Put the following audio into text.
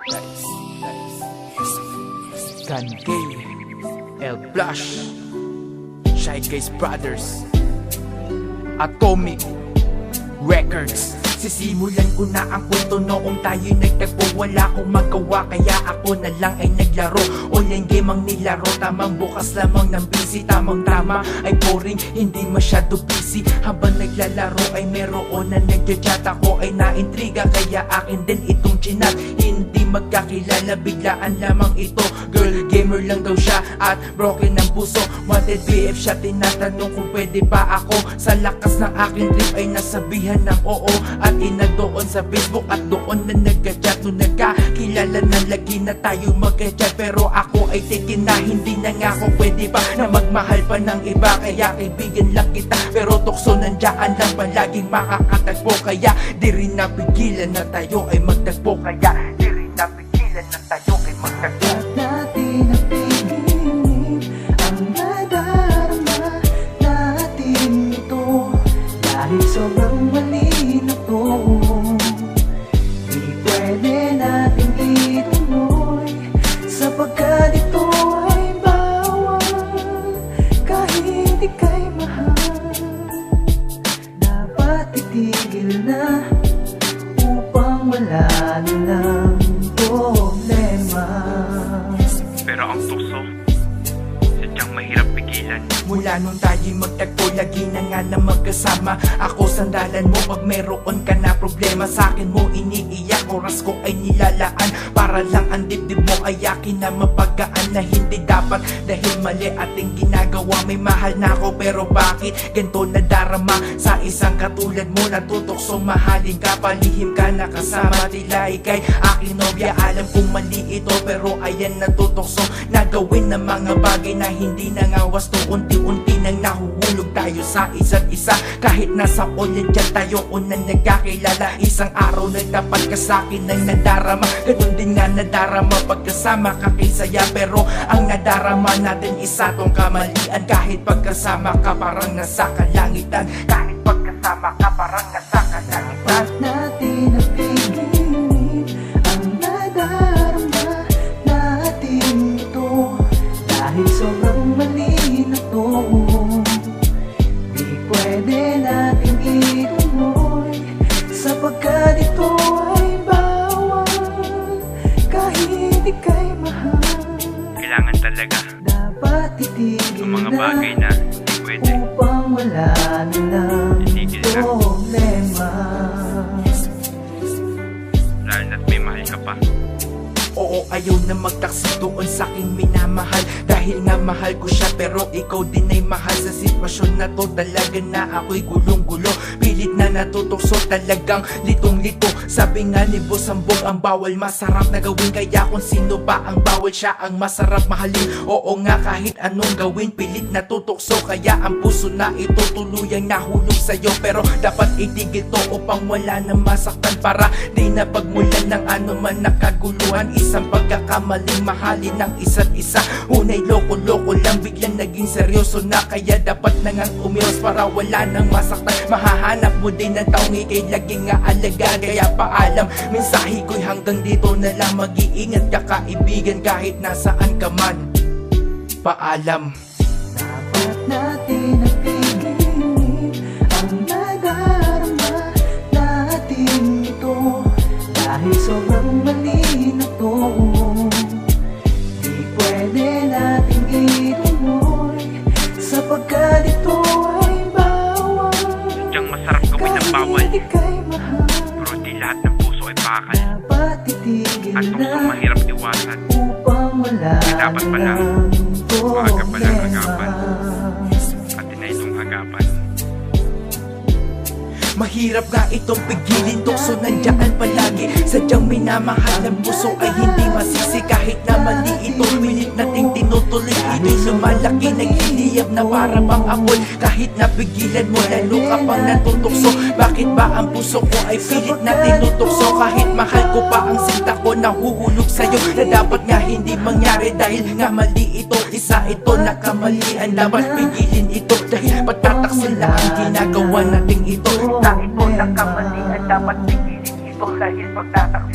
Scan K, El Blush, Shy Guys Brothers, Atomic Records. Sisimulan ko na ang kwento noong tayo'y nagtagpo. Wala akong magawa kaya ako na lang ay naglaro. Online game ang nilaro Tamang bukas lamang ng busy Tamang drama ay boring Hindi masyado busy. Habang naglalaro ay meron na nagchat Ako ay naintriga Kaya akin din itong chinat. Hindi magkakilala Biglaan lamang ito. Girl gamer lang daw siya At broken ang puso. Wanted BF siya Tinatanong kung pwede ba ako. Sa lakas ng aking trip ay nasabihan ng oo. At ina doon sa Facebook At doon na nagka-chat. Nung nagkakilala na lagi na tayo magka-chat. Pero ako ay tikin na Hindi na nga ako pwede pa Na magmahal pa ng iba. Kaya kaibigan lang kita Pero tukso nandiyan lang Palaging makakatagpo. Kaya di rin napigilan na tayo ay magtagpo. Kaya itigil na upang wala na lang pigilan. Mula nung tayo'y magtagpo, lagi na nga na magkasama. Ako sandalan mo pag meron ka na problema Sa akin mo iniiyak, oras ko ay nilalaan Para lang ang dibdib mo ay akin na mapagaan Na hindi dapat. Dahil mali ating ginagawa May mahal na ako pero bakit ganito nadarama Sa isang katulad mo natutokso mahalin ka Palihim ka nakasama. Tila ikay aking nobya Alam kong mali ito pero ayan natutokso Nagawin ng mga bagay na hindi nangawas to Unti-unti nang nahuhulog tayo sa isa't isa Kahit nasa ulit dyan tayo unang nagkakilala. Isang araw nagtapat ka sa akin ng nadarama. Ganun din nga nadarama pagkasama ka kay saya. Pero ang nadarama natin isa tong kamalian. Kahit pagkasama ka parang nasa kalangitan. Kahit pagkasama ka parang nasa kalangitan mga na bagay na hindi pwede. Upang wala na lang Itigil na. problema Lalo na't may mahal ka pa. Oo, ayaw na magtaksi doon sa aking minamahal Dahil nga mahal ko siya pero ikaw din ay mahal Sa sitwasyon na to talaga na ako'y gulong-gulo na natutokso talagang litong-lito. Sabi nga ni Boss Ambog ang bawal masarap na gawin. Kaya kung sino pa ang bawal siya ang masarap mahalin. Oo nga kahit anong gawin pilit natutokso Kaya ang puso na ito tuluyang nahulog sa'yo. Pero dapat itigil to upang wala na masaktan. Para di na pagmulan ng anuman nakaguluhan Isang pagkakamaling mahalin ng isa't isa. Unay loko-loko lang biglang naging seryoso na. Kaya dapat na ngang umiwas para wala nang masaktan. Mahahanap mo din ng taong ikay laging nga alagaan Kaya paalam, mensahe ko'y hanggang dito na lang. Mag-iingat ka kaibigan kahit nasaan ka man. Paalam. Dapat natin napigilin ang nadarama natin ito. Dahil sobrang malinaw to. Di pwede natin ituloy Sapagkat ito ika'y mahal Pero di lahat ng puso ay bakal. Dapat itigil Ang tukso na mahirap iwasan. upang wala dapat na pala, lang maaga pa lang agapan. At na itong hagapan. Mahirap nga itong pigilin Tukso nandiyan palagi Sadyang minamahal ng puso ay hindi masisi Kahit na mali ito Pilit nating tinutuloy Ito'y lumalaki Naghiliyap na para bang apoy Kahit napigilan mo Lalo ka pang natutukso Bakit ba ang puso ko ay pilit na tinutukso? Kahit mahal ko pa ang sinta ko Nahuhulog sa'yo Na dapat nga hindi mangyari. Dahil nga mali ito Isa ito na kamalian Dapat pigilin ito Dahil patataksil na ang ginagawa nating ito. Na ito na kamalian Dapat pigilin ito. Dahil pagtataksil